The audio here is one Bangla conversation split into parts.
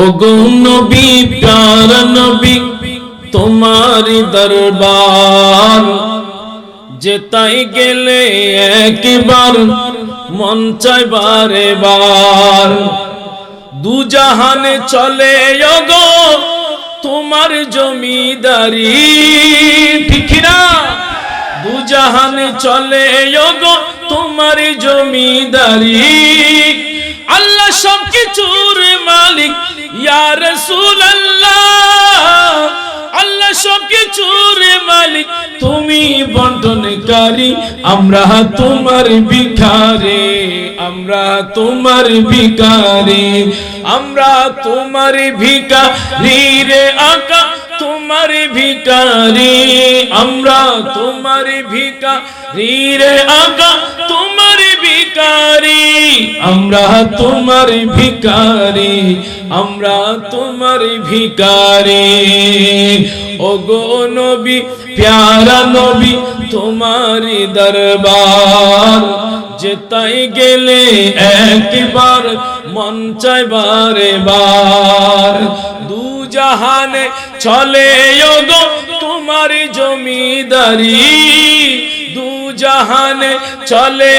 ও গো নবী প্যার নবী, তোমারি দরবার। যেতাই গেলে একবার, মন চাই বারে বার। দু জাহানে চলে গো তোমার জমিদারি। ঠিক না দু জাহানে চলে গো তোমার জমিদারি। রাসূলুল্লাহ, আল্লাহ কিছুর মালিক। তুমি বন্টনকারী, আমরা তোমার ভিখারে, আমরা তোমার ভিখারি, আমরা তোমার ভিখারি রে আকা, তোমার ভিখারি, আমরা তোমার ভিখারি রে আকা, তোমার ভিখারি, আমরা তোমার ভিখারি। আমরা তোমার ভিখারি। ও গো নবী, প্যারা নবী তোমারি দরবার। যেতাই গেলে একবার, মন চাই বারে দু জাহানে চলে গো তোমার জমিদারি। দু জাহানে চলে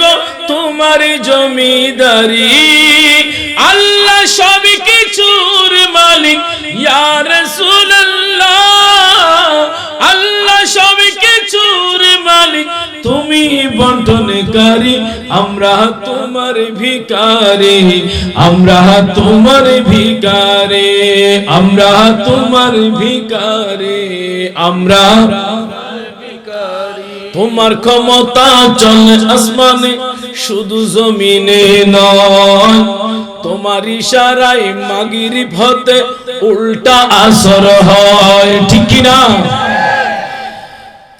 গো তোমার জমিদারি। আল্লাহ সব কিছুর মালিক, ইয়া রাসূলুল্লাহ। আল্লাহ সব কিছুর মালিক, তুমি বন্টনকারী, আমরা তোমার ভিকারে আমরা তোমার ভিকারে আমরা তোমার ভিকারে আমরা তোমার ক্ষমতা চলে আসমানে, শুধু জমিনে নয় তোমার ইশারায় মাগির ভতে উল্টা আসর হয়, ঠিক না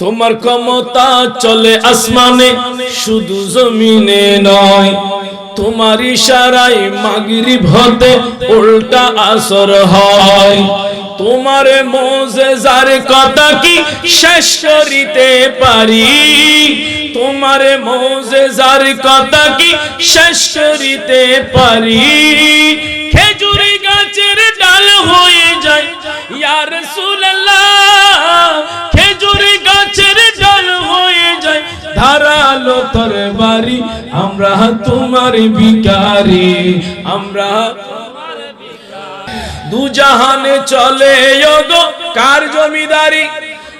তোমার ক্ষমতা চলে আসমানে, শুধু জমিনে নয়, তোমার ইশারায় মাগিরি ভতে উল্টা আসর হয়। তোমার মোজেজার কথা কি শেষ করিতে পারি? তোমার মোজেজার কথা কি শেষ করিতে পারি? খেজুরি গাছের ডাল হয়ে যায়, ইয়া রাসূলুল্লাহ। খেজুরি গাছের ডাল হয়ে যায়, ধারালো তরবারি। আমরা তোমার বিকারি আমরা দু জাহানে চলে কার জমিদারি?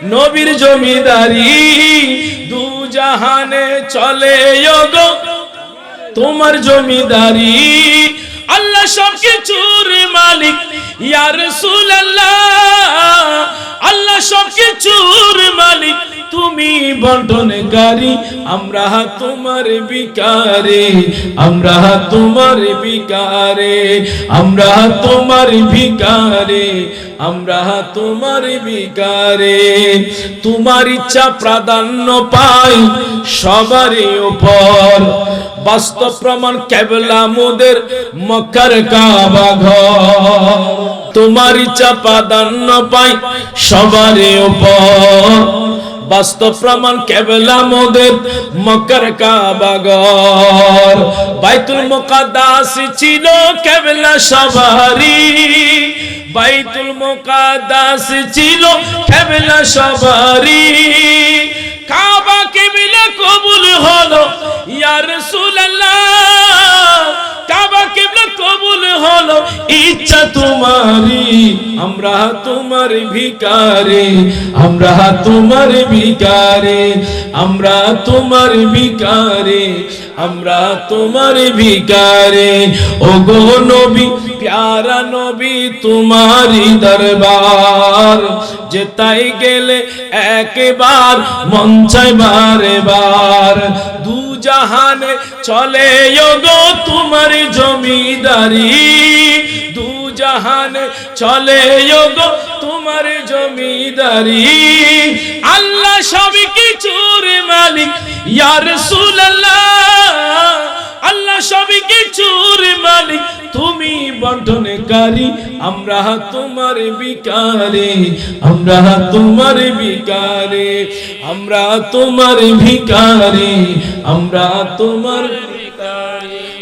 নবীর জমিদারি, দু জাহানে চলে গো তোমার জমিদারি, আল্লাহ সব কিছুর মালিক ইয়ার সুল আল্লাহ সব কিছুর বন্টনকারী, আমরা তোমার বিকারে আমরা তোমার বিকারে আমরা তোমার ভিকারে আমরা তোমার বিকারে তোমার ইচ্ছা প্রাধান্য পাই সবারই উপর। বাস্তব প্রমাণ কেবলা মোদের মক্কার কাবা ঘর। তোমার ইচ্ছা প্রাধান্য পাই সবারই উপর। বাস্তব প্রমাণ কেবলা মোদের মক্কার কাবাগর বাইতুল মুকাদ্দাস ছিল কেবলা সবারই। বাইতুল মুকাদ্দাস ছিল কেবলা সবারই। কাবা কেবলা কবুল হলো, ইয়া রাসূলুল্লাহ। কাবা কেবলা কবুল হলো, ইচ্ছা তোমারি আমরা তোমার ভিকারে, আমরা তোমার ভিকারে, আমরা তোমার ভিকারে, আমরা তোমার ভিকারে। ও গো নবী, প্যারা নবী তোমারি দরবার, যেতাই গেলে একবার চাই বারে বার দু জাহানে চলে গো তোমার জমিদারি। জাহানে চলে গো তোমার জমিদারি। আল্লাহ সব কিছুর মালিক, ইয়া রাসূলুল্লাহ। আল্লাহ সব কিছুর মালিক, তুমি বন্টনকারী, আমরা তোমার বিকারে আমরা তোমার বিকারে আমরা তোমার ভিকারে আমরা তোমার